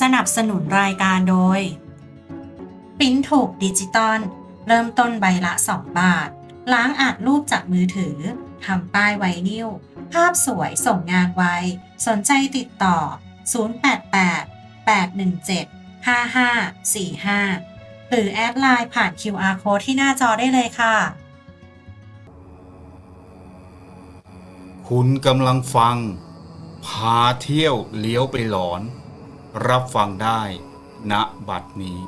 สนับสนุนรายการโดยปิ้นถูกดิจิตอลเริ่มต้นใบละ 2 บาท ล้างอัดรูปจากมือถือทำป้ายไวนิลภาพสวยส่งงานไว สนใจติดต่อ 088 817 5545 หรือแอดไลน์ผ่าน QR code ที่หน้าจอได้เลยค่ะ คุณกำลังฟัง พาเที่ยวเลี้ยวไปหลอน รับฟังได้ณบัดนี้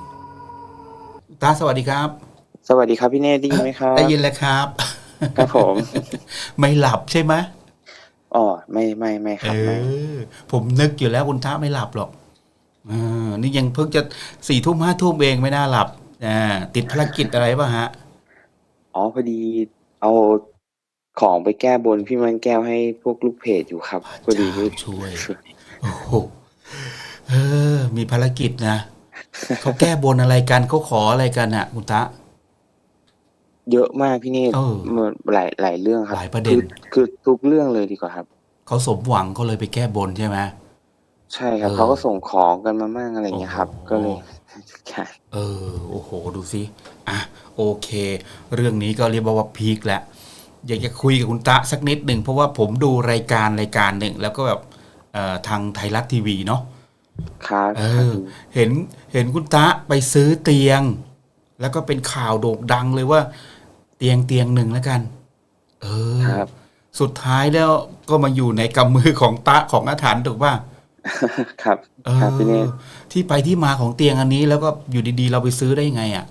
ตาสวัสดีครับ สวัสดีครับพี่เนตได้ยินไหมครับได้ยินแล้วครับ ครับผม ไม่หลับใช่ไหมอ๋อไม่ไม่ไม่คเอรับไม่อผมนึกอยู่แล้วคุณท้าไม่หลับหรอกเออนี่ยังเพิ่งจะสี่ทุ่มห้าทุ่มเองไม่น่าหลับอ่าติดภารกิจอะไรป่ะฮะอ๋อพอดีเอาของไปแก้บนพี่มันแก้วให้พวกลูกเพจอยู่ครับพอดีพระเจ้าช่วยโอ้โห เออ มีภารกิจนะ เขาแก้บนอะไรกันเขาขออะไรกันอะคุณตะ เยอะมากพี่เนตเออ มันหลายหลายเรื่องครับหลายประเด็น คือคือทุกเรื่องเลยดีกว่าครับ เขาสมหวังเขาเลยไปแก้บนใช่ไหม ใช่ครับเออเขาก็ส่งของกันมามั่งอะไรอย่างเงี้ยครับ โอ้โหก็เลยใช่เออ โอ้โห ดูสิ อะ โอเค เรื่องนี้ก็เรียกว่าพีคแล้ว อยากจะคุยกับคุณตะสักนิดหนึ่ง เพราะว่าผมดูรายการรายการหนึ่ง แล้วก็แบบเอ่อทางไทยรัฐทีวีเนาะ ครับเออเห็นเห็นคุณตะไปซื้อเตียง แล้วก็เป็นข่าวโด่งดังเลยว่า เตียงเตียงหนึ่งแล้วกัน เออครับ สุดท้ายแล้วก็มาอยู่ในกำมือของตะของอาถรรพ์ถูกป่ะครับ เอครับพี่เนอตที่ไปที่มาของเตียงอันนี้แล้วก็อยู่ดีๆ เราไปซื้อได้ยังไงอะ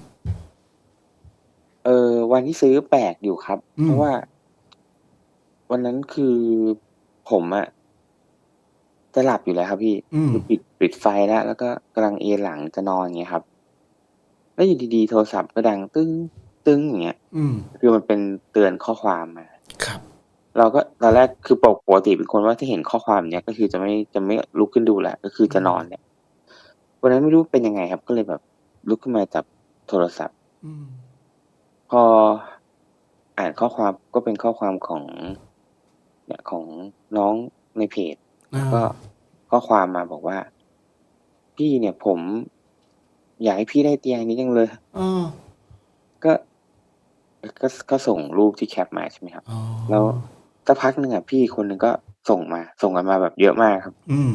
เออ วันที่ซื้อแปลกอยู่ครับ อืมเพราะว่า วันนั้นคือผมอะจะหลับอยู่แล้วครับพี่อืม คือปิด ปิดไฟแล้วแล้วก็กำลังเอนหลังจะนอนเงี้ยครับ แล้วอยู่ดีๆโทรศัพท์ก็ดังตึ้งตึ้งอย่างเงี้ยอืมคือมันเป็นเตือนข้อความมาครับ เราก็ตอนแรกคือปกปกติเป็นคนว่าถ้าเห็นข้อความเนี้ยก็คือจะไม่จะไม่ลุกขึ้นดูแหละก็คือจะนอนเนี่ยวันนั้นไม่รู้เป็นยังไงครับ ก็เลยแบบลุกขึ้นมาจับโทรศัพท์อืมพออ่านข้อความก็เป็นข้อความของ เนี่ยของน้องในเพจอ่าก็ข้อความมาบอกว่า พี่เนี่ยผม อยากให้พี่ได้เตียงนี้จังเลย อ๋อ ก็ ก็ก็ส่งรูปที่แคปมาใช่ไหมครับ อ๋อ แล้วสักพักหนึ่งอะพี่คนหนึ่งก็ส่งมา ส่งกันมาแบบเยอะมากครับ อืม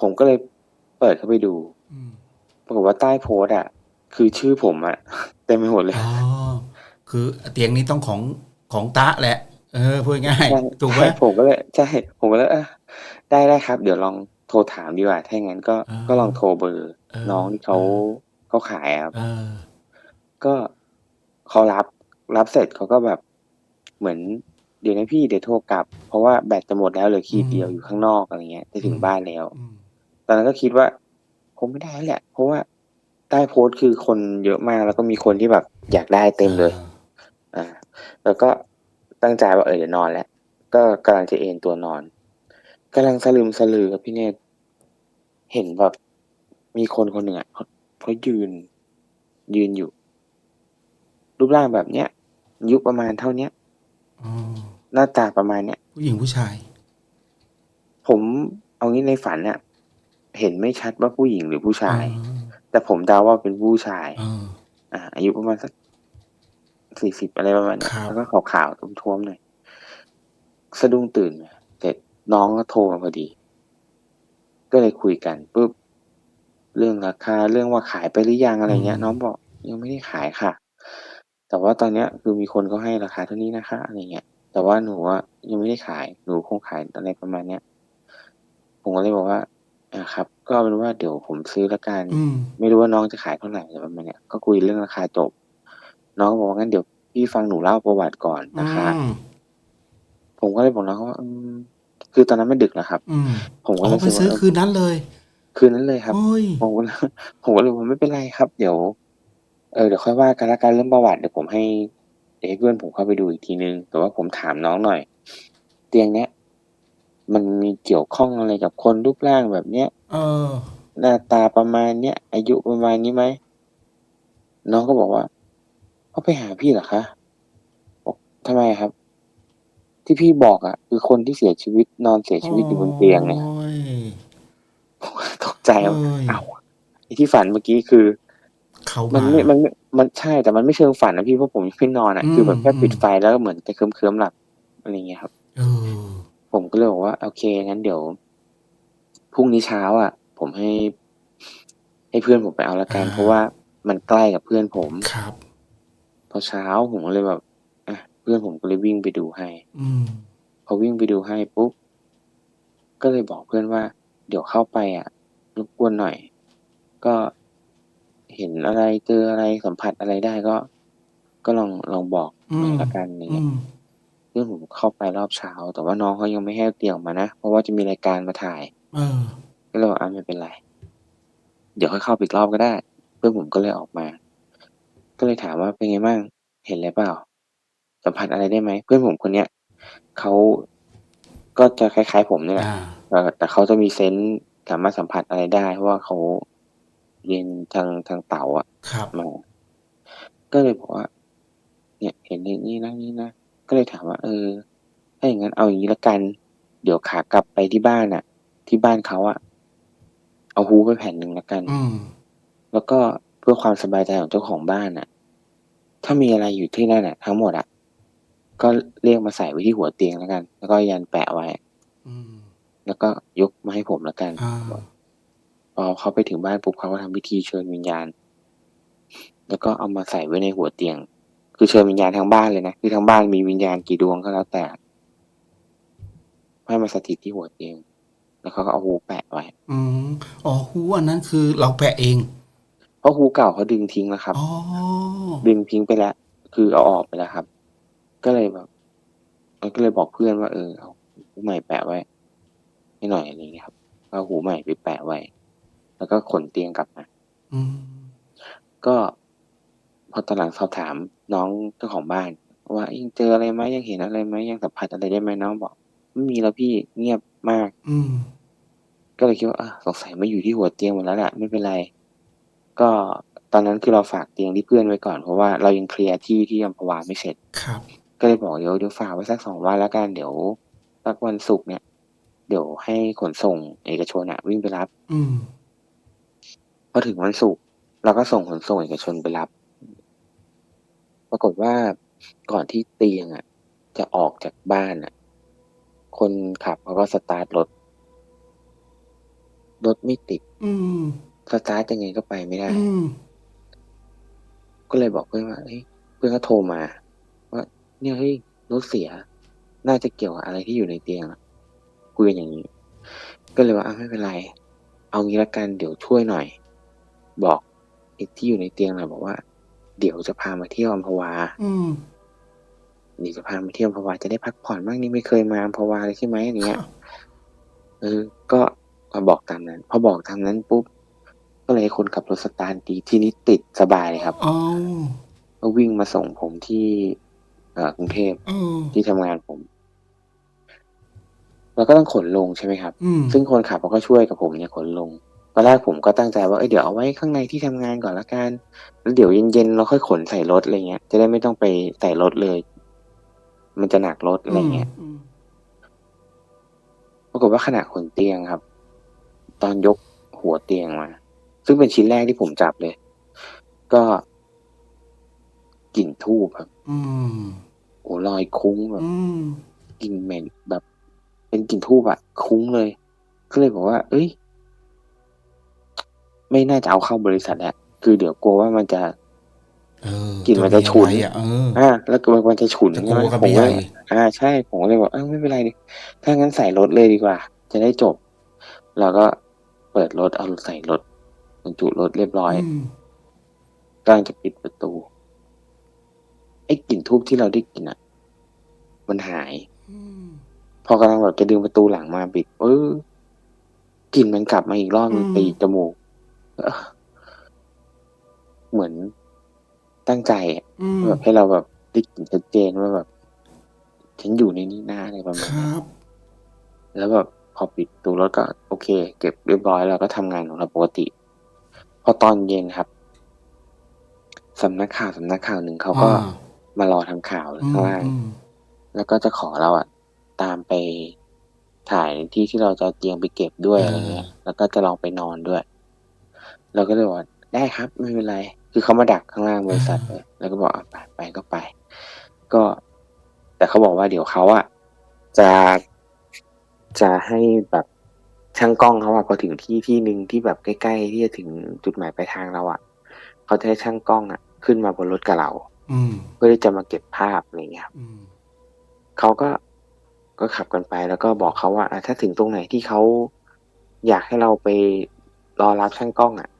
ผมก็เลยเปิดเข้าไปดู อืม ปรากฏว่าใต้โพสต์อะคือชื่อผมอะเต็มไปหมดเลย อ๋อ คือเตียงนี้ต้องของของตะแหละ เออพูดง่าย ใช่ถูกไหมใช่ผมก็เลยใช่ผมก็เลยเออได้ได้ครับ เดี๋ยวลอง โทรถามดีกว่า ถ้าอย่างนั้นก็อ่าก็ลองโทรเบอร์เออน้องที่เขาเออเขาขายอะครับเออก็เขารับรับเสร็จเขาก็แบบเหมือนเดี๋ยวนะพี่เดี๋ยวโทรกลับ เพราะว่าแบตจะหมดแล้วเหลือขีดอืมเดียวอยู่ข้างนอกอะไรเงี้ยจะถึงอืมบ้านแล้วอืมตอนนั้นก็คิดว่าคงไม่ได้แล้วแหละ เพราะว่าใต้โพสต์คือคนเยอะมากแล้วก็มีคนที่แบบอยากได้เต็มเลย อ่า แล้วก็ตั้งใจว่าเออเดี๋ยวนอนแล้วก็กำลังจะเอนตัวนอน กำลังสลืมสลือกับพี่เนตรเห็นแบบมีคนคนหนึ่งอะเขาเขายืน ยืนอยู่ รูปร่างแบบเนี้ยอายุประมาณเท่าเนี้ยอ๋อหน้าตาประมาณเนี้ยผู้หญิงผู้ชาย ผมเอางี้ในฝันเนี่ยเห็นไม่ชัดว่าผู้หญิงหรือผู้ชายอ๋อแต่ผมเดาว่าเป็นผู้ชายอ๋ออ่า อายุประมาณสักสี่สิบอะไรประมาณเนี้ยครับ แล้วก็ขาวๆท้วมๆหน่อยสะดุ้งตื่นมาเสร็จ น้องก็โทรมาพอดี ก็เลยคุยกันปุ๊บเรื่องราคาเรื่องว่าขายไปหรือยังอะไรเงี้ย น้องบอกยังไม่ได้ขายค่ะ แต่ว่าตอนเนี้ยคือมีคนเขาให้ราคาเท่านี้นะคะอะไรเงี้ยแต่ว่าหนูว่ายังไม่ได้ขายหนูคงขายอะไรประมาณเนี้ยผมก็เลยบอกว่าอ่าครับ ก็เอาเป็นว่าเดี๋ยวผมซื้อละกันอืมไม่รู้ว่าน้องจะขายเท่าไหร่อะไรประมาณเนี้ยก็คุยเรื่องราคาจบ น้องก็บอกว่างั้นเดี๋ยวพี่ฟังหนูเล่าประวัติก่อนนะคะอืมผมก็เลยบอกน้องว่าอืม คือตอนนั้นไม่ดึกแล้วครับ อืมผมก็อ๋เลอยไปรู้สึกซื้อว่า คืนนั้นเลยคืนนั้นเลยครับโอ้ย ผมก็เลยผมก็เลยว่าไม่เป็นไรครับ เดี๋ยว เออเดี๋ยวค่อยว่ากันละกันเรื่องประวัติเดี๋ยวผมให้เดี๋ยวให้เพื่อนผมเข้าไปดูอีกทีนึง แต่ว่าผมถามน้องหน่อย เตียงเนี้ยมันมีเกี่ยวข้องอะไรกับคนรูปร่างแบบเนี้ย เออ หน้าตาประมาณเนี้ยอายุประมาณนี้ไหมน้องก็บอกว่าเขาไปหาพี่เหรอคะบอกทำไมครับ ที่พี่บอกอะ คือคนที่เสียชีวิตนอนเสียชีวิตอยู่บนเตียงเนี่ยโอ้ยผมก็ตกใจว่าเอ้ยอ้าวไอ้ที่ฝันเมื่อกี้คือเขามัมานไม่มันไม่มันใช่แต่มันไม่เชิงฝันนะพี่เพราะผมยังไม่นอนอะอืมคือแบบแค่ปิดอืมไฟแล้วก็เหมือนจะเคลิ้มๆหลับอะไรเงี้ยครับเออผมก็เลยบอกว่าโอเคงั้นเดี๋ยวพรุ่งนี้เช้า อะ ผมให้ ให้เพื่อนผมไปเอาละกันอ่าเพราะว่ามันใกล้กับเพื่อนผมครับ พอเช้าผมก็เลยแบบอะ เพื่อนผมก็เลยวิ่งไปดูให้ อืม พอวิ่งไปดูให้ปุ๊บ ก็เลยบอกเพื่อนว่า เดี๋ยวเข้าไปอะรบกวนหน่อย ก็เห็นอะไรเจออะไรสัมผัสอะไรได้ก็ ก็ลองลองบอกหน่อยละกันอย่างอืเงี้ยมเพื่อนผมเข้าไปรอบเช้า แต่ว่าน้องเขายังไม่ให้เอาเตียงออกมานะ เพราะว่าจะมีรายการมาถ่าย เออ ก็เลยบอกอะไม่เป็นไร เดี๋ยวค่อยเข้าไปอีกรอบก็ได้ เพื่อนผมก็เลยออกมา ก็เลยถามว่าเป็นไงบ้าง เห็นอะไรเปล่า สัมผัสอะไรได้ไหม เพื่อนผมคนเนี้ยเขาก็จะคล้ายๆผมเนี่ยแหละอ่า เอ่อแต่เขาจะมีเซนส์สามารถสัมผัสอะไรได้ เพราะว่าเขาเรียนทางทางเต๋าอะครับ มา ก็เลยบอกว่า เนี่ยเห็นอย่างนี้นะนี่นะ ก็เลยถามว่า เออ ถ้าอย่างนั้นเอาอย่างนี้ละกัน เดี๋ยวขากลับไปที่บ้านอะที่บ้านเขาอะเอาฮูไปแผ่นหนึ่งละกัน อืม แล้วก็เพื่อความสบายใจของเจ้าของบ้านน่ะถ้ามีอะไรอยู่ที่นั่นน่ะทั้งหมดอะ ก็เรียกมาใส่ไว้ที่หัวเตียงแล้วกัน แล้วก็ยันแปะไว้ อืม แล้วก็ยกมาให้ผมแล้วกันอ่า พอเขาไปถึงบ้านปุ๊บเขาก็ทำพิธีเชิญวิญญาณ แล้วก็เอามาใส่ไว้ในหัวเตียง คือเชิญวิญญาณทั้งบ้านเลยนะคือทั้งบ้านมีวิญญาณกี่ดวงก็แล้วแต่ให้มาสถิตที่หัวเตียง แล้วเขาก็เอาหูแปะไว้ อืมอ๋อหูอันนั้นคือเราแปะเอง เพราะหูเก่าเขาดึงทิ้งแล้วครับ อ๋อ ดึงทิ้งไปแล้ว คือเอาออกไปแล้วครับ ก็เลยแบบก็เลยบอกเพื่อนว่า เออเอาหูใหม่แปะไว้ให้หน่อยอะไรอย่างเงี้ยครับเอาหูใหม่ไปแปะไว้ แล้วก็ขนเตียงกลับมาอืมก็พอตอนหลังสอบถามน้องเจ้าของบ้าน ว่ายังเจออะไรไหมยังเห็นอะไรไหมยังสัมผัสอะไรได้ไหมน้องบอกไม่มีแล้วพี่เงียบมาก อืมก็เลยคิดว่าอะสงสัยมาอยู่ที่หัวเตียงหมดแล้วแหละไม่เป็นไร ก็ตอนนั้นคือเราฝากเตียงที่เพื่อนไว้ก่อนเพราะว่าเรายังเคลียร์ที่ที่อัมพวาไม่เสร็จครับ ก็เลยบอกเดี๋ยวเดี๋ยวฝากไว้สักสองวันแล้วกันเดี๋ยวสักวันศุกร์เนี่ย เดี๋ยวให้ขนส่งเอกชนอะวิ่งไปรับ อืมพอถึงวันศุกร์เราก็ส่งขนส่งเอกชนไปรับ ปรากฏว่าก่อนที่เตียงอะจะออกจากบ้านอะคนขับเขาก็สตาร์ทรถ รถไม่ติด อืมสตาร์ทยังไงก็ไปไม่ได้ อืมก็เลยบอกเพื่อนว่าเฮ้ยเพื่อนก็โทรมาว่า เนี่ยเฮ้ยรถเสีย น่าจะเกี่ยวกับอะไรที่อยู่ในเตียงอะคุยกันอย่างนี้ ก็เลยว่าอะไม่เป็นไร เอางี้ละกันเดี๋ยวช่วยหน่อย บอกไอ้ที่อยู่ในเตียงหน่อยบอกว่า เดี๋ยวจะพามาเที่ยวอัมพวา อืมเดี๋ยวจะพามาเที่ยวอัมพวาจะได้พักผ่อนบ้างนี่ไม่เคยมาอัมพวาเลยใช่ไหมอย่างเงี้ยเออ ก็มาบอกตามนั้น พอบอกตามนั้นปุ๊บก็เลยให้คนขับรถสตาร์ทดีที่นี้ติดสบายเลยครับอ๋อก็วิ่งมาส่งผมที่เอ่อ กรุงเทพเออที่ทำงานผมแล้วก็ต้องขนลงใช่ไหมครับอืมซึ่งคนขับเขาก็ช่วยกับผมเนี่ยขนลงตอนแรกผมก็ตั้งใจว่าเอ้ยเดี๋ยวเอาไว้ข้างในที่ทำงานก่อนละกัน แล้วเดี๋ยวเย็นๆเราค่อยขนใส่รถอะไรเงี้ย จะได้ไม่ต้องไปใส่รถเลย มันจะหนักรถอะไรเงี้ยอืมปรากฏว่าขณะขนเตียงครับ ตอนยกหัวเตียงมา ซึ่งเป็นชิ้นแรกที่ผมจับเลย ก็ กลิ่นทูบครับ อืมโอ้ลอยคุ้งแบบอืมกลิ่นเหม็นแบบ เป็นกลิ่นทูบอะคุ้งเลย ก็เลยบอกว่า เอ้ย ไม่น่าจะเอาเข้าบริษัทแล้วคือเดี๋ยวกลัวว่ามันจะ เออกลิ่นมันจะฉุนมีอะไรอะเออ อ่าแล้วก็มันจะฉุนจะกใช่ลัไหมวกับผมใหก็ญ่เลยอ่า ใช่ ผมก็เลยบอกเออไม่เป็นไรดิถ้างั้นใส่รถเลยดีกว่า จะได้จบ เราก็เปิดรถเอาใส่รถบรรจุรถเรียบร้อย อืมกำลังจะปิดประตู ไอ้กลิ่นทูบที่เราได้กลิ่นอะ มันหายอืมพอกำลังแบบจะดึงประตูหลังมาปิดเออกลิ่นมันกลับมาอีกรอบมันตีจมูกเออเหมือนตั้งใจอะอืมแบบให้เราแบบได้กลิ่นชัดเจนว่าแบบฉันอยู่ในนี้นะอะไรประมาณคนี้รับแล้วแบบพอปิดประตูรถก็ โอเค เก็บเรียบร้อยแล้วก็ทำงานของเราปกติ พอตอนเย็นครับสำนักข่าวสำนักข่าวหนึ่งเขาก็อ่า มารอทำข่าวอืมข้างล่างอืมแล้วก็จะขอเราอะตามไปถ่ายที่ที่เราจะเอาเตียงไปเก็บด้วยเออออะไรเงี้ย แล้วก็จะลองไปนอนด้วย เราก็เลยบอกว่าได้ครับไม่เป็นไร คือเขามาดักข้างล่างบริษัทเลยแล้วก็บอกอะไปไปก็ไป ก็ แต่เขาบอกว่าเดี๋ยวเขาอะจะจะให้แบบช่างกล้องเขาอะพอถึงที่ที่หนึ่งที่แบบใกล้ๆที่จะถึงจุดหมายปลายทางเราอะเขาจะให้ช่างกล้องอะขึ้นมาบนรถกับเรา อืม เพื่อที่จะมาเก็บภาพอะไรเงี้ยครับอืม เขาก็ก็ขับกันไปแล้วก็บอกเขาว่าอะถ้าถึงตรงไหนที่เขาอยากให้เราไปรอรับช่างกล้องอะ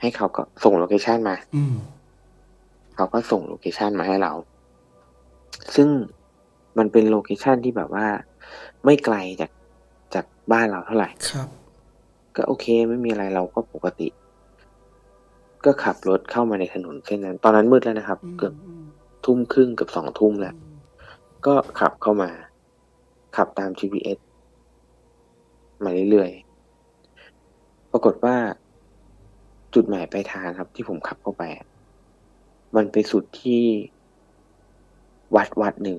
ให้เขาก็ส่งโลเคชันมา อืม เขาก็ส่งโลเคชันมาให้เรา ซึ่งมันเป็นโลเคชันที่แบบว่า ไม่ไกลจากจากบ้านเราเท่าไหร่ ครับ ก็โอเคไม่มีอะไรเราก็ปกติ ก็ขับรถเข้ามาในถนนเส้นนั้น ตอนนั้นมืดแล้วนะครับ เกือบอืมทุ่มครึ่งเกือบสองทุ่มแล้ว ก็ขับเข้ามา ขับตาม GPS มาเรื่อยๆ ปรากฏว่า จุดหมายปลายทางครับ ที่ผมขับเข้าไปอะมันไปสุดที่วัดวัดหนึ่ง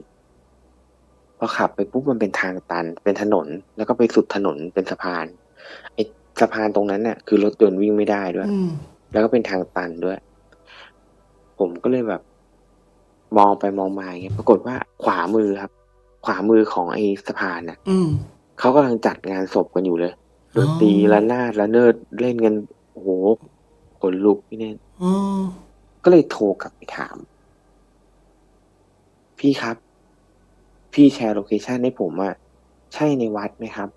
พอขับไปปุ๊บมันเป็นทางตัน เป็นถนน แล้วก็ไปสุดถนนเป็นสะพาน ไอ้สะพานตรงนั้นน่ะคือรถยนต์วิ่งไม่ได้ด้วยอืม แล้วก็เป็นทางตันด้วย ผมก็เลยแบบ มองไปมองมาอย่างเงี้ยปรากฏว่าขวามือครับ ขวามือของไอ้สะพานน่ะอืม เขากำลังจัดงานศพกันอยู่เลยดอ๋อนตรีระนาดระเนิดเล่นกันโอ้โหขนลุกพี่เน่นอ๋อก็เลยโทรกลับไปถาม พี่ครับ พี่แชร์โลเคชันให้ผมอะใช่ในวัดไหมครับ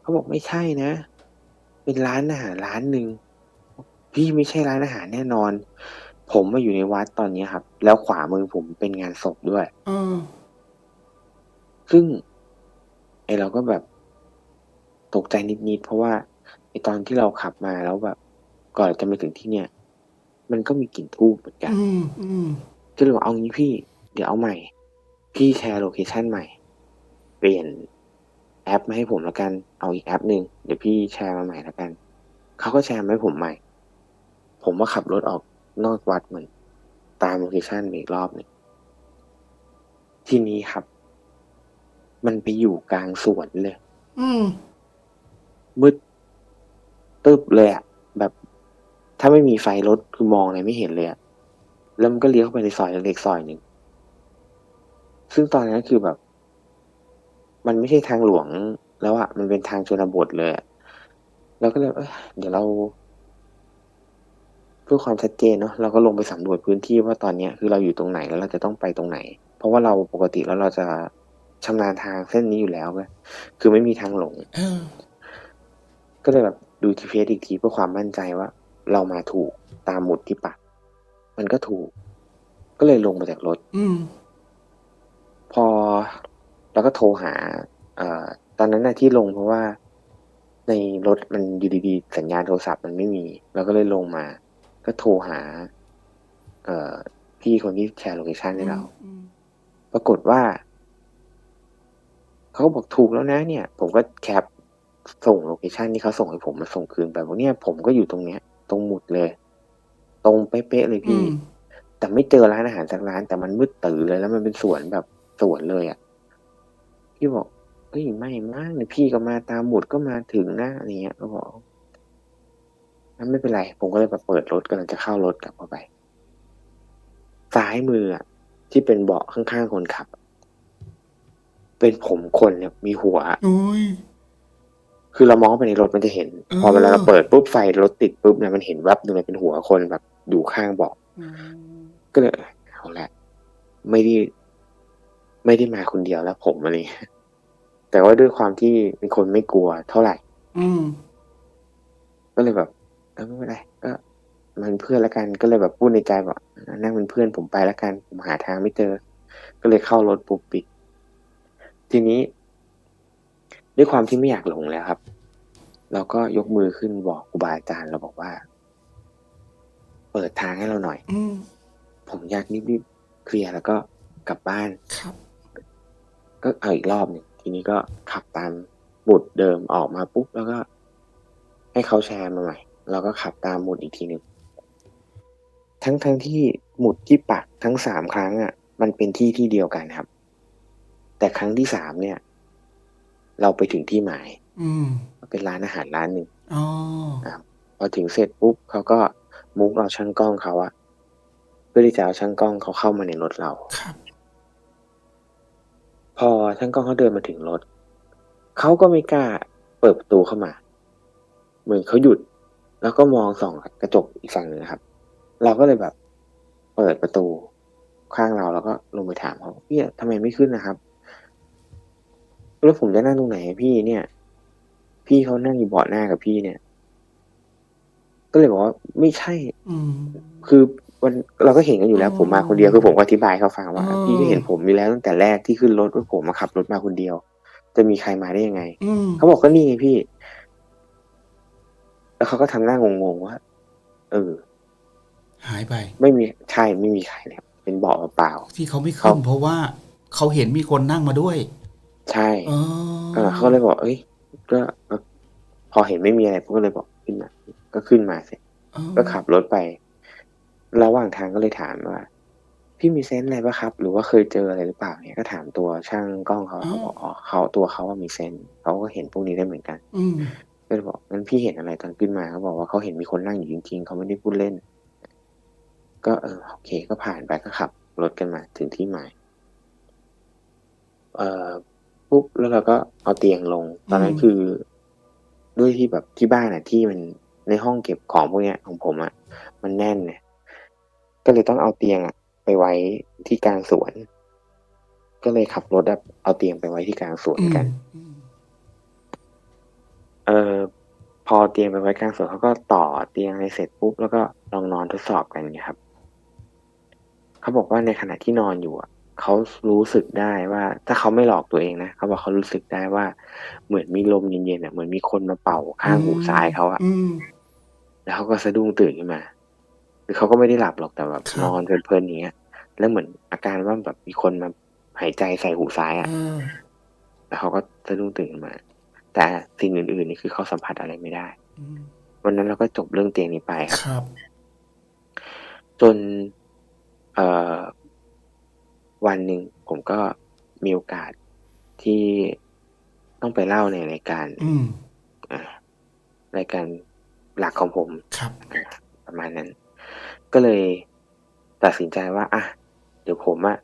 เขาบอกไม่ใช่นะ เป็นร้านอาหารร้านหนึ่ง พี่ไม่ใช่ร้านอาหารแน่นอน ผมมาอยู่ในวัดตอนนี้ครับ แล้วขวามือผมเป็นงานศพด้วยอ๋อซึ่งไอเราก็แบบตกใจนิดๆเพราะว่าไอตอนที่เราขับมาแล้วแบบ ก่อนจะมาถึงที่เนี่ย มันก็มีกลิ่นทูบเหมือนกัน อืมอืมก็เลยบอกเอางี้พี่ เดี๋ยวเอาใหม่ พี่แชร์โลเคชันใหม่ เปลี่ยนแอปมาให้ผมแล้วกัน เอาอีกแอปหนึ่งเดี๋ยวพี่แชร์มาใหม่แล้วกัน เขาก็แชร์มาให้ผมใหม่ ผมว่าขับรถออกนอกวัดเหมือนตามโลเคชันอีกรอบหนึ่งทีนี้ครับ มันไปอยู่กลางสวนเลย อืมมืดตึบเลยอะแบบ ถ้าไม่มีไฟรถคือมองอะไรไม่เห็นเลยอะแล้วมันก็เลี้ยวเข้าไปในซอยเล็กๆซอยหนึ่งซึ่งตอนนั้นคือแบบ มันไม่ใช่ทางหลวงแล้วอะมันเป็นทางชนบทเลยอะเราก็เลยเอ้ยเดี๋ยวเรา เพื่อความชัดเจนเนาะเราก็ลงไปสำรวจพื้นที่ว่าตอนเนี้ยคือเราอยู่ตรงไหนแล้วเราจะต้องไปตรงไหน เพราะว่าเราปกติแล้วเราจะชำนาญทางเส้นนี้อยู่แล้วเว้ยคือไม่มีทางหลงเออก็เลยแบบดู GPS อีกทีเพื่อความมั่นใจว่า เรามาถูกตามหมุดที่ปักมันก็ถูก ก็เลยลงมาจากรถอืมพอเราก็โทรหาเอ่อตอนนั้นน่ะที่ลงเพราะว่าในรถมันอยู่ดีๆสัญญาณโทรศัพท์มันไม่มี เราก็เลยลงมา ก็โทรหา เอ่อพี่คนที่แชร์โลเคชันให้เราอืมปรากฏว่า เขาก็บอกถูกแล้วนะเนี่ย ผมก็แคปส่งโลเคชันที่เขาส่งให้ผมมาส่งคืนไปบอกเนี่ยผมก็อยู่ตรงเนี้ย ตรงหมุดเลย ตรงเป๊ะๆเลยอืพี่มแต่ไม่เจอร้านอาหารสักร้าน แต่มันมืดตื่อเลยแล้วมันเป็นสวนแบบสวนเลยอะ่ะพี่บอกเฮ้ยไม่มากเลยพี่ก็มาตามหมุดก็มาถึงนะอะไรเงี้ยก็บอกงั้ นไม่เป็นไร ผมก็เลยแบบเปิดรถกำลังจะเข้ารถกลับเข้าไป ซ้ายมืออะที่เป็นเบาะข้างๆคนขับ เป็นผมคนเนี่ยมีหัวโอ้ย คือเรามองไปในรถมันจะเห็นเออพอเวลาเราเปิดปุ๊บไฟรถติดปุ๊บเนี่ยมันเห็นแวบหนึงเลยเป็นหัวคนแบบอยู่ข้างเบาะอืมก็เลยเอาละไม่ได้ไม่ได้มาคนเดียวแล้วผมอะไรเงี้ยแต่ว่าด้วยความที่เป็นคนไม่กลัวเท่าไหร่ อืมก็เลยแบบเออไม่เป็นไรก็มันเพื่อนละกันก็เลยแบบพูดในใจบอกนั่งเป็นเพื่อนผมไปละกัน ผมหาทางไม่เจอ ก็เลยเข้ารถปุ๊บปิด ทีนี้ ด้วยความที่ไม่อยากหลงแล้วครับ เราก็ยกมือขึ้นบอกครูบาอาจารย์เราบอกว่า เปิดทางให้เราหน่อยอืมผมอยากรีบๆเคลียร์แล้วก็กลับบ้านครับ ก็เอาอีกรอบหนึ่งทีนี้ก็ขับตามหมุดเดิมออกมาปุ๊บแล้วก็ ให้เขาแชร์มาใหม่ เราก็ขับตามหมุดอีกทีหนึ่งทั้งทั้งที่หมุดที่ปักทั้งสามครั้งอะ มันเป็นที่ที่เดียวกันครับ แต่ครั้งที่สามเนี่ย เราไปถึงที่หมาย อืมเป็นร้านอาหารร้านหนึ่งอ๋อพอถึงเสร็จปุ๊บเขาก็มุกเอาช่างกล้องเขาอะเพื่อที่จะเอาช่างกล้องเขาเข้ามาในรถเราครับ พอช่างกล้องเขาเดินมาถึงรถเขาก็ไม่กล้าเปิดประตูเข้ามา เหมือนเขาหยุด แล้วก็มองส่องกระจกอีกฝั่งหนึ่งนะครับ เราก็เลยแบบ เปิดประตูข้างเราแล้วก็ลงไปถามเขาพี่ทำไมไม่ขึ้นนะครับแล้วผมจะนั่งตรงไหนพี่เนี่ย พี่เขานั่งอยู่เบาะหน้ากับพี่เนี่ย ก็เลยบอกว่าไม่ใช่ อืมคือวันเราก็เห็นกันอยู่แล้วอ๋อผมมาคนเดียวคือผมก็อธิบายให้เขาฟังว่าอ๋อพี่ก็เห็นผมอยู่แล้วตั้งแต่แรกที่ขึ้นรถว่าผมมาขับรถมาคนเดียว จะมีใครมาได้ยังไงอืมเขาบอกก็นี่ไงพี่ แล้วเขาก็ทำหน้างงๆว่า เออ หายไป ไม่มีใช่ไม่มีใครแล้วเป็นเบาะเปล่า ที่เขาไม่ครัขึ้นบเพราะว่าเขาเห็นมีคนนั่งมาด้วยๆใช่อ๋อเออเขาเลยบอก เอ้ยก็ก็พอเห็นไม่มีอะไรผมก็เลยบอกขึ้นมา ก็ขึ้นมาเสร็จอ๋อก็ขับรถไป ระหว่างทางก็เลยถามว่า พี่มีเซนส์อะไรปะครับ หรือว่าเคยเจออะไรหรือเปล่าเนี่ยก็ถามตัวช่างกล้องเขาเขาบอกอ๋อเขาตัวเขาว่ามีเซนส์เขาก็เห็นพวกนี้ได้เหมือนกัน อืม ก็เลยบอกงั้นพี่เห็นอะไรตอนขึ้นมาเขาบอกว่าเขาเห็นมีคนนั่งอยู่จริง ๆเขาไม่ได้พูดเล่น ก็เออโอเค ก็ผ่านไปก็ขับรถกันมาถึงที่หมายเอ่อปุ๊บแล้วเราก็เอาเตียงลง ตอนนั้นคือ ด้วยที่แบบที่บ้านอะที่มันในห้องเก็บของพวกเนี้ยของผมอะมันแน่นเนี่ยก็เลยต้องเอาเตียงอะไปไว้ที่กลางสวน ก็เลยขับรถอะเอาเตียงไปไว้ที่กลางสวนอืมกันอืม เออพอเตียงไปไว้กลางสวนเขาก็ต่อเตียงอะไรเสร็จปุ๊บแล้วก็ลองนอนทดสอบกันไงครับเขาบอกว่าในขณะที่นอนอยู่อะเขารู้สึกได้ว่า ถ้าเขาไม่หลอกตัวเองนะเขาบอกเขารู้สึกได้ว่า เหมือนมีลมเย็นๆอะเหมือนมีคนมาเป่าข้างหูซ้ายเขาอะอืมแล้วเขาก็สะดุ้งตื่นขึ้นมาคือเขาก็ไม่ได้หลับหรอกแต่แบบครับนอนเพลินๆอย่างเงี้ย แล้วเหมือนอาการว่าแบบมีคนมาหายใจใส่หูซ้ายอะเออแล้วเขาก็สะดุ้งตื่นขึ้นมา แต่สิ่งอื่นๆนี่คือเขาสัมผัสอะไรไม่ได้อืมวันนั้นเราก็จบเรื่องเตียงนี้ไปครับครับ จนเอ่อวันหนึ่งผมก็มีโอกาสที่ต้องไปเล่าในรายการอืมอ่ารายการหลักของผมครับอ่าประมาณนั้น ก็เลยตัดสินใจว่า อะ เดี๋ยวผมอะ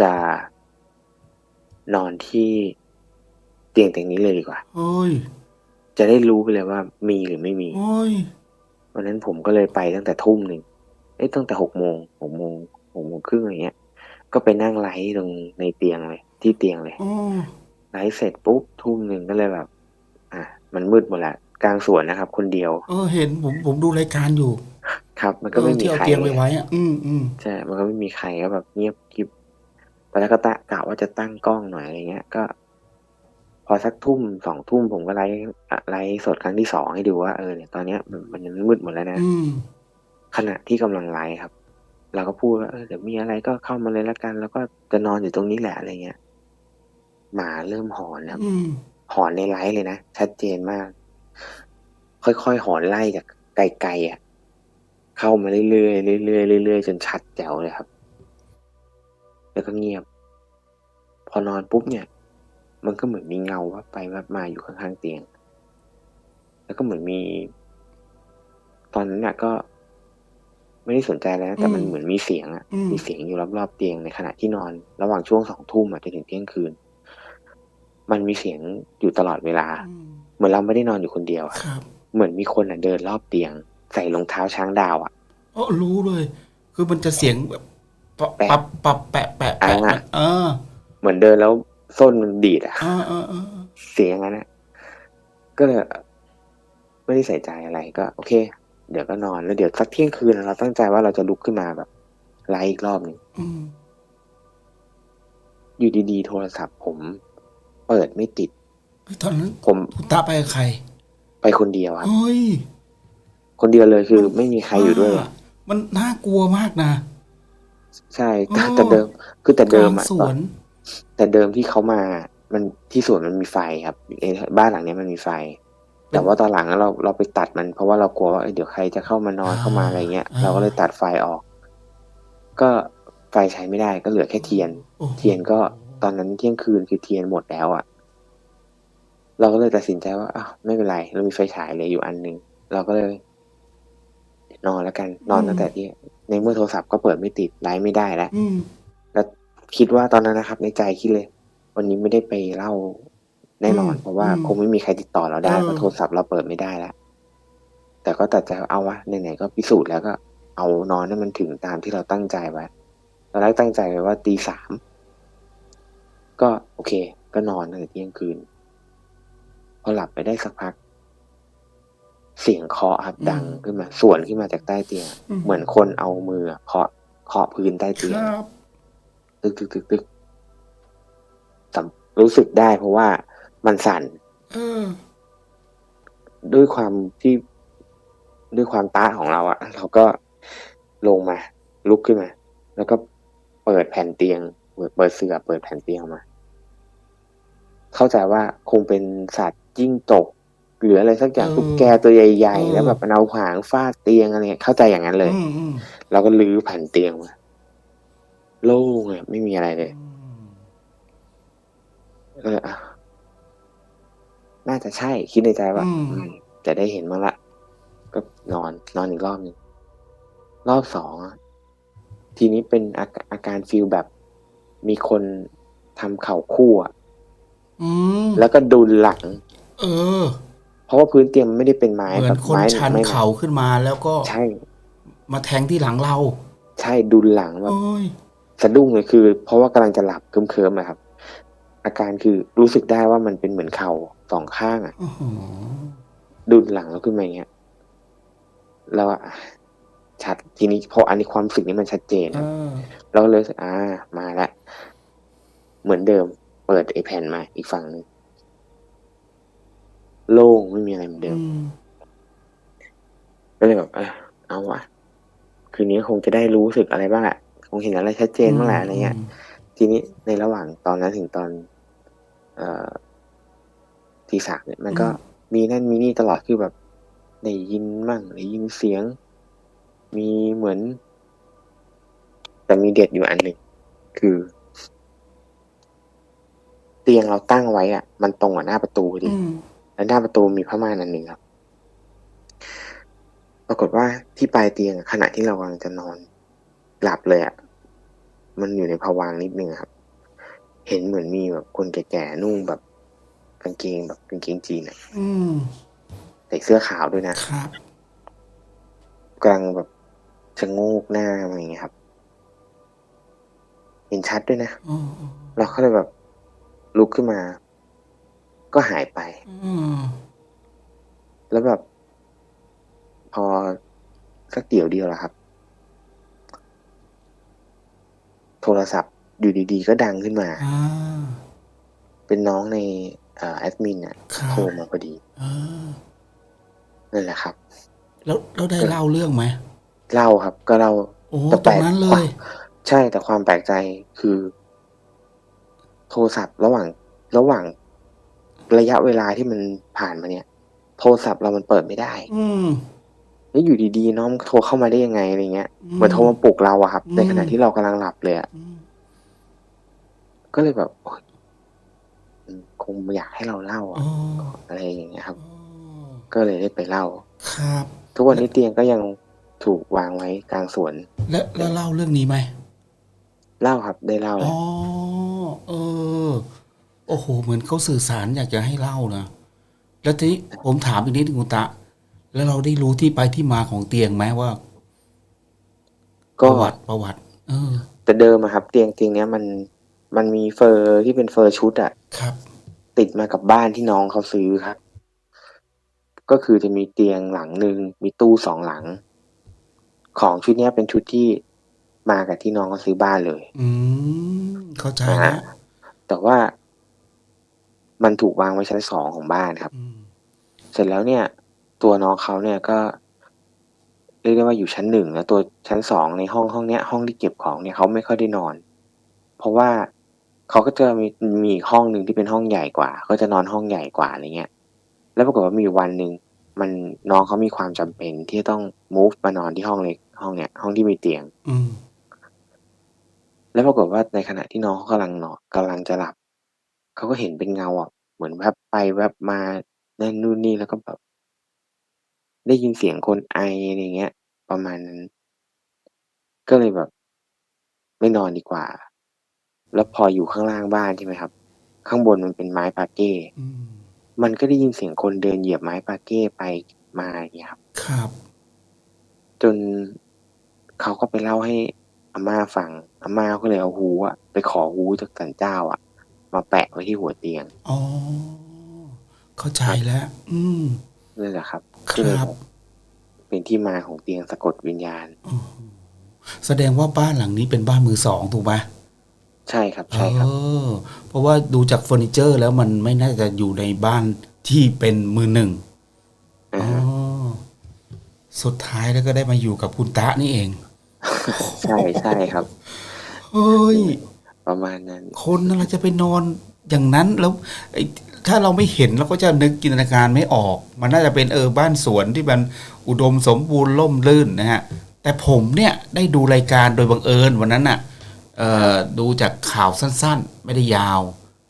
จะนอนที่ เตียงเตียงนี้เลยดีกว่า โอ้ย จะได้รู้ไปเลยว่ามีหรือไม่มีโอ้ย วันนั้นผมก็เลยไปตั้งแต่ทุ่มหนึ่งเอ้ยตั้งแต่หกโมงหกโมงหกโมงครึ่งอะไรเงี้ย ก็ไปนั่งไลฟ์ตรงในเตียงเลย ที่เตียงเลยโอ้ไลฟ์เสร็จปุ๊บทุ่มหนึ่งก็เลยแบบ อะมันมืดหมดละกลางสวนนะครับ คนเดียว เออ เห็นผมผมดูรายการอยู่ครับ มันก็ไม่เออมีที่เอาใครเตียงไปไว้อะอืมอืมใช่ มันก็ไม่มีใครก็แบบเงียบกริบตอนแรกก็ตะกะว่าจะตั้งกล้องหน่อยอะไรเงี้ย ก็ พอสักทุ่มสองทุ่มผมก็ไลฟ์อะไลฟ์สดครั้งที่สองให้ดูว่าเออเนี่ยตอนเนี้ยมันมันยังมืดหมดแล้วนะอืมขณะที่กำลังไลฟ์ครับ เราก็พูดว่าเออเดี๋ยวมีอะไรก็เข้ามาเลยละกัน แล้วก็จะนอนอยู่ตรงนี้แหละอะไรเงี้ยหมาเริ่มหอนครับอืมหอนในไลฟ์เลยนะชัดเจนมาก ค่อยๆหอนไล่จากไกลๆอะ เข้ามาเรื่อยๆเรื่อยๆเรื่อยๆจนชัดแจ๋วเลยครับ แล้วก็เงียบ พอนอนปุ๊บเนี่ย มันก็เหมือนมีเงาว่าไปว่ามาอยู่ข้างๆเตียง แล้วก็เหมือนมี ตอนนั้นน่ะก็ ไม่ได้สนใจแล้วนะแต่มันอืมเหมือนมีเสียงอะอืมมีเสียงอยู่รอบๆเตียงในขณะที่นอน ระหว่างช่วงสองทุ่มอะจนถึงเที่ยงคืน มันมีเสียงอยู่ตลอดเวลาอืมเหมือนเราไม่ได้นอนอยู่คนเดียวอะครับเหมือนมีคนอะเดินรอบเตียง ใส่รองเท้าช้างดาวอะอ๋อรู้เลย คือมันจะเสียงแบบปับแปะปับปับแปะแปะแปะอ่าเออเหมือนเดินแล้ว ส้นมันดีดอะเออเออเออเออเสียงอย่างนั้นอะก็เลยไม่ได้ใส่ใจอะไรก็ โอเค เดี๋ยวก็นอนแล้วเดี๋ยวสักเที่ยงคืนเราตั้งใจว่าเราจะลุกขึ้นมาแบบไลฟ์อีกรอบหนึ่งอืมอยู่ดีๆโทรศัพท์ ผม เปิดไม่ติดเฮ้ยตอนนั้นผมคุณตาไปกับใคร ไปคนเดียวครับเฮ้ยคนเดียวเลยคือ ไม่มีใครอยู่ด้วยามันน่ากลัวมากนะ ใช่แต่อ๋อแต่เดิม คือแต่เดิมกลาอะงสวน แต่เดิมที่เขามา มันที่สวนมันมีไฟครับไอ้บ้านหลังเนี้ยมันมีไฟ แต่ว่าตอนหลังเราเราไปตัดมัน เพราะว่าเรากลัวว่าเอ้ยเดี๋ยวใครจะเข้ามานอนอ่าเข้ามาอะไรเงี้ยอ่าเราก็เลยตัดไฟออก ก็ไฟใช้ไม่ได้ก็เหลือแค่เทียนโอ้โหเทียนก็ตอนนั้นเที่ยงคืนคือเทียนหมดแล้วอะ่ะ เราก็เลยตัดสินใจว่าอ้าวไม่เป็นไร เรามีไฟฉายเหลืออยู่อันหนึ่งเราก็เลยนอนแล้วกันนอนอืมตั้งแต่ที่ ในเมื่อโทรศัพท์ก็เปิดไม่ติดไลฟ์ไม่ได้แล้วอืมแล้ว คิดว่าตอนนั้นนะครับ ในใจคิดเลย วันนี้ไม่ได้ไปเล่าแน่นอนอืมเพราะว่าอืมคงไม่มีใครติดต่อเราได้เออเพราะโทรศัพท์เราเปิดไม่ได้แล้วแต่ก็ตัดใจว่าเอาวะไหนๆก็พิสูจน์แล้วก็เอานอนให้มันถึงตามที่เราตั้งใจไว้ตอนแรกตั้งใจไว้ว่าตีสามก็โอเค ก็นอนตั้งแต่เที่ยงคืน พอหลับไปได้สักพัก เสียงเคาะครับอืมดังขึ้นมาสวนขึ้นมาจากใต้เตียงอืมเหมือนคนเอามือเคาะเคาะพื้นใต้คเตียงรับ ตึกตึกตึกตึกสำรู้สึกได้เพราะว่ามันสั่นเออด้วยความที่ด้วยความตาของเราอะเราก็ลงมา ลุกขึ้นมา แล้วก็เปิดแผ่นเตียง เปิดเปิดเสื่อเปิดแผ่นเตียงออกมา เข้าใจว่าคงเป็นสัตว์จิ้งจกหรืออะไรสักอย่างเออตุ๊กแกตัวใหญ่เออๆแล้วแบบมันเอาหางฟาดเตียงอะไรเงี้ยเข้าใจอย่างนั้นเลยอืมอืมเราก็ลื้อแผ่นเตียงมา โล่งเลยไม่มีอะไรเลย เอออะน่าจะใช่ คิดในใจว่าอืม อืมจะได้เห็นมั้งละ ก็นอน นอนอีกรอบหนึ่งรอบสองอะทีนี้เป็นอาการอาการฟิลแบบ มีคนทำเข่าคู่อะอืมแล้วก็ดุลหลัง เออ เพราะว่าพื้นเตียงมันไม่ได้เป็นไม้เหมือแบนบคนไม้ชันไม่เข่าขึ้นมาแล้วก็ใช่ มาแทงที่หลังเรา ใช่ดุลหลังแบบ โอ้ย สะดุ้งเลยคือ เพราะว่ากำลังจะหลับเคิมๆนะครับ อาการคือรู้สึกได้ว่ามันเป็นเหมือนเข่าสองข้างอะอื้อหือดุนหลังแล้วขึ้นมาอย่างเงี้ยแล้วอะชัดทีนี้พออันนี้ความรู้สึกนี้มันชัดเจนเอครับอเราก็เลยรู้สึกอ่า มาแล้วเหมือนเดิม เปิดไอแผ่นมาอีกฝั่งหนึ่งโล่งไม่มีอะไรเหมือนเดิมอืมก็เลยแบบเออเอาวะคืนนี้คงจะได้รู้สึกอะไรบ้างแหละค งเห็นอะไรชัดเจนบ้างแหละอะไรเงี้ยทีนี้ในระหว่างตอนนั้นถึงตอน เอ่อทีสามเนี่ย มันก็อืมมีนั่นมีนี่ตลอดคือแบบได้ยินมั่งได้ยินเสียง มีเหมือน แต่มีเด็ดอยู่อันหนึ่งคือ เตียงเราตั้งไว้อะมันตรงกับหน้าประตูพอดีอืมแล้วหน้าประตูมีผ้าม่านอันหนึ่งครับ ปรากฏว่าที่ปลายเตียงอะขณะที่เรากำลังจะนอนหลับเลยอะ มันอยู่ในภวังค์นิดนึงครับ เห็นเหมือนมีแบบคนแก่ๆนุ่งแบบกางเกงแบบกางเกงจีนอะอืมใส่เสื้อขาวด้วยนะครับกำลังแบบชะโงกหน้ามาอย่างเงี้ยครับ เห็นชัดด้วยนะอ๋อเราก็เลยแบบ ลุกขึ้นมา ก็หายไปอืมแล้วแบบ พอสักเดี๋ยวเดียวแหละครับ โทรศัพท์อยู่ดีๆ ก็ดังขึ้นมาอ่าเป็นน้องในเอ่อแอดมินอะครับโทรมาพอดีเออนั่นแหละครับ แล้วเราได้เล่าเรื่องไหมเล่าครับ ก็เล่าโอ้แต่ตแปรลงกนั้นเลยใช่แต่ความแปลกใจคือ โทรศัพท์ระหว่างระหว่างระยะเวลาที่มันผ่านมาเนี่ย โทรศัพท์เรามันเปิดไม่ได้ อืม แล้วอยู่ดีๆน้องโทรเข้ามาได้ยังไงอะไรเงี้ยอืมเหมือนโทรมาปลุกเราอะครับอืมในขณะที่เรากำลังหลับเลยอะอืมก็เลยแบบโอ๊ยอืมคงอยากให้เราเล่าอะอ๋ออะไรอย่างเงี้ยครับอ๋อก็เลยได้ไปเล่า ครับ ทุกวันนี้เตียงก็ยังถูกวางไว้กลางสวน แล้วแล้วเล่าเรื่องนี้ไหมเล่าครับได้เล่าอ๋อเออ โอ้โห เหมือนเขาสื่อสารอยากจะให้เล่านะแล้วทีนี้ผมถามอีกนิดนึงคุณตะ แล้วเราได้รู้ที่ไปที่มาของเตียงไหมว่า ปก็ระวัติประวัติ เออ แต่เดิมอะครับ เตียงเตียงเนี้ยมันมันมีเฟอร์ที่เป็นเฟอร์ชุดอะครับ ติดมากับบ้านที่น้องเขาซื้อครับ ก็คือจะมีเตียงหลังหนึ่งมีตู้สองหลัง ของชุดเนี้ยเป็นชุดที่มากับที่น้องเขาซื้อบ้านเลย อืมเข้าใจอ่าแล้วแต่ว่ามันถูกวางไว้ชั้นสองของบ้านครับ อืมเสร็จแล้วเนี่ย ตัวน้องเขาเนี่ยก็ เรียกได้ว่าอยู่ชั้นหนึ่งแล้วตัวชั้นสองในห้องห้องเนี้ย ห้องที่เก็บของเนี่ยเขาไม่ค่อยได้นอน เพราะว่าเขาก็จะมีมีอีกห้องหนึ่งที่เป็นห้องใหญ่กว่าเขาจะนอนห้องใหญ่กว่าอะไรเงี้ย แล้วปรากฏว่ามีอยู่วันหนึ่งมันน้องเขามีความจำเป็นที่จะต้อง move มานอนที่ห้องเล็กห้องเนี้ยห้องที่มีเตียง อืม แล้วปรากฏว่าในขณะที่น้องเขากำลังนอนกำลังจะหลับ เขาก็เห็นเป็นเงาอะ เหมือนแวบไปแวบมานั่นนู่นนี่แล้วก็แบบ ได้ยินเสียงคนไออะไรเงี้ย ประมาณนั้น ก็เลยแบบ ไม่นอนดีกว่า แล้วพออยู่ข้างล่างบ้านใช่ไหมครับ ข้างบนมันเป็นไม้ปาเก้อืมมันก็ได้ยินเสียงคนเดินเหยียบไม้ปาเก้ไปมาอย่างเงี้ยครับ ครับ จนเขาก็ไปเล่าให้อาม่าฟังอาม่าก็เลยเอาฮูอะไปขอฮูจากศาลเจ้าอะมาแปะไว้ที่หัวเตียง อ๋อ เข้าใจแล้ว อืม นั่นแหละครับคก็เลยรับแบบเป็นที่มาของเตียงสะกดวิญญาณโอ้โหแสดงว่าบ้านหลังนี้เป็นบ้านมือสองถูกไหมใช่ครับใช่ครับเออเพราะว่าดูจากเฟอร์นิเจอร์แล้วมันไม่น่าจะอยู่ในบ้านที่เป็นมือหนึ่งอ่าอ๋อฮะสุดท้ายแล้วก็ได้มาอยู่กับคุณตะนี่เอง ใช่ใช่ครับเฮ้ยประมาณนั้น คนอะไรจะไปนอนอย่างนั้นแล้วไอ้ ถ้าเราไม่เห็นเราก็จะนึกจินตนาการไม่ออก มันน่าจะเป็นเออบ้านสวนที่มันอุดมสมบูรณ์ล่มลื่นนะฮะแต่ผมเนี่ยได้ดูรายการโดยบังเอิญวันนั้นน่ะเอ่อดูจากข่าวสั้นๆ ไม่ได้ยาว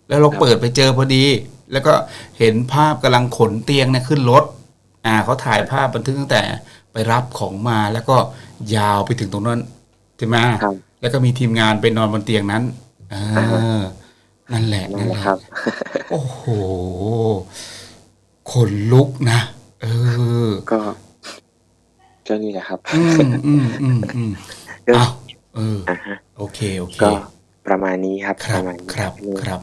แล้วเราครับเปิดไปเจอพอดี แล้วก็เห็นภาพกำลังขนเตียงเนี่ยขึ้นรถอ่าเขาถ่ายภาพบันทึกตั้งแต่ไปรับของมาแล้วก็ยาวไปถึงตรงนั้นใช่ไหมครับแล้วก็มีทีมงานไปนอนบนเตียงนั้นเออ่าฮะอ นั่นแหละนั่นั่นนแหแหละละครับ โอ้โหขนลุกนะ เออ ก็ก็นี่แหละครับ อืมอืมอืมอืมก็อ้าวเอออ่าฮะโอเค โอเค ก็ประมาณนี้ครับ ครัปบระมาณนี้ครับนี่ครับ